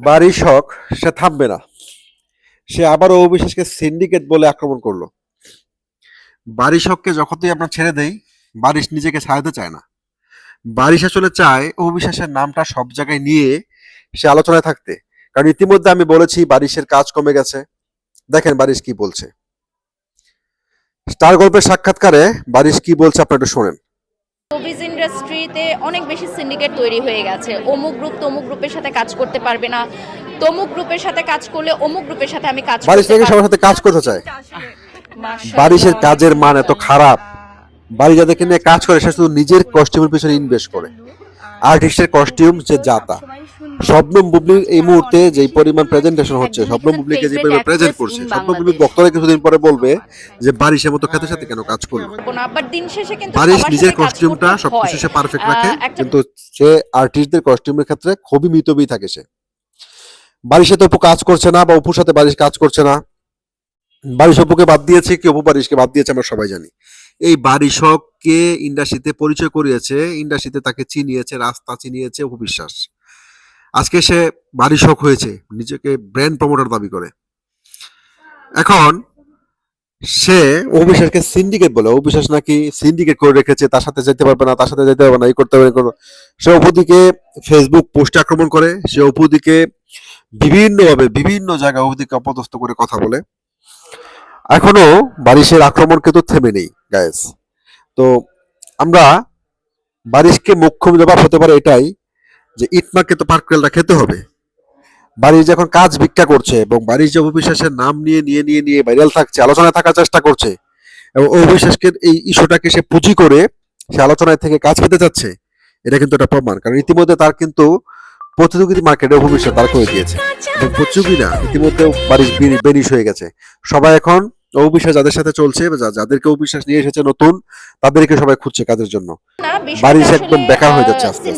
বাড়ির শখ, সে থামবে না। সে আবারও অবিশ্বাসকে সিন্ডিকেট বলে আক্রমণ করল। বাড়ির শখকে যখনই আপনার ছেড়ে দেই, বারিশ নিজেকে ছাড়তে চায় না। বারিশ আসলে চায় অবিশ্বাসের নামটা সব জায়গায় নিয়ে সে আলোচনায় থাকতে। কারণ ইতিমধ্যে আমি বলেছি বারিশের কাজ কমে গেছে। দেখেন বারিশ কি বলছে। স্টার গল্পের সাক্ষাৎকারে বারিশ কি বলছে আপনারা একটু শোনেন। মুভিজ ইন্ডাস্ট্রিতে অনেক বেশি সিন্ডিকেট তৈরি হয়ে গেছে। অমুক গ্রুপ তমুক গ্রুপের সাথে কাজ করতে পারবে না। তমুক গ্রুপের সাথে কাজ করলে অমুক গ্রুপের সাথে আমি কাজ বারিশ থেকে সবার সাথে কাজ করতে চাই। বারিশের কাজের মান এত খারাপ। বাড়ি যাদেরকে নিয়ে কাজ করে সে শুধু নিজের কস্টিউমের পিছনে ইনভেস্ট করে। আর্টিস্টের কস্টিউম যে জাতা। শবনম বুবলির এই মুহূর্তে যে পরিমাণ প্রেজেন্টেশন হচ্ছে শবনম বুবলিকে যে পরিমাণ প্রেজেন্ট করছে শবনম বুবলির বক্তরা কিছুদিন পরে বলবে যে বারিশের মতো খেতে সাথে কেন কাজ করল? বারিশ নিজের কস্টিউমটা সবকিছু সে পারফেক্ট রাখে, কিন্তু সে আর্টিস্টদের কস্টিউমের ক্ষেত্রে খুবই মিতবই থাকে সে। বারিশে তো অপু কাজ করছে না বা অপুর সাথে বারিশ কাজ করছে না। বারিশ অপুকে বাদ দিয়েছে কি অপু বারিশকে বাদ দিয়েছে আমরা সবাই জানি। এই বারিশকে ইন্ডাস্ট্রিতে পরিচয় করিয়েছে ইন্ডাস্ট্রিতে তাকে চিনিয়েছে রাস্তা চিনিয়েছে অপু বিশ্বাস আজকে সে বারিশক হয়েছে নিজেকে ব্র্যান্ড প্রমোটার দাবি করে। এখন সে অবিশ্বাসকে সিন্ডিকেট বলে অবিশ্বাস নাকি সিন্ডিকেট করে রেখেছে তার সাথে যেতে পারবে না তার সাথে যেতে পারবে না এই করতে পারবে না, এই করতে পারবে না। সে অপুদিকে ফেসবুক পোস্টে আক্রমণ করে সে অপুদিকে বিভিন্নভাবে বিভিন্ন জায়গায় অপুদিকে অপদস্থ করে কথা বলে। এখনও বারিশের আক্রমণ কিন্তু থেমে নেই গায়েস তো আমরা বারিশকে মুখ্য জবাব হতে পারে এটাই যে ইটমাকে তো পার্কেলটা খেতে হবে। বাড়ির যখন কাজ ভিক্ষা করছে এবং বাড়ির যে অবিশ্বাসের নাম নিয়ে নিয়ে নিয়ে নিয়ে ভাইরাল থাকছে, আলোচনায় থাকার চেষ্টা করছে এবং অবিশ্বাসকে এই ইস্যুটাকে সে পুঁজি করে সে আলোচনায় থেকে কাজ পেতে চাচ্ছে, এটা কিন্তু একটা প্রমাণ। কারণ ইতিমধ্যে তার কিন্তু প্রতিযোগিতা মার্কেটে ভবিষ্যৎ তার করে দিয়েছে। এবং প্রতিযোগী না ইতিমধ্যে বাড়ির বেনিশ হয়ে গেছে। সবাই এখন অবিশ্বাস যাদের সাথে চলছে যাদেরকে অবিশ্বাস নিয়ে এসেছে নতুন তাদেরকে সবাই খুঁজছে কাজের জন্য বাড়ি একদম বেকার হয়ে যাচ্ছে আস্তে।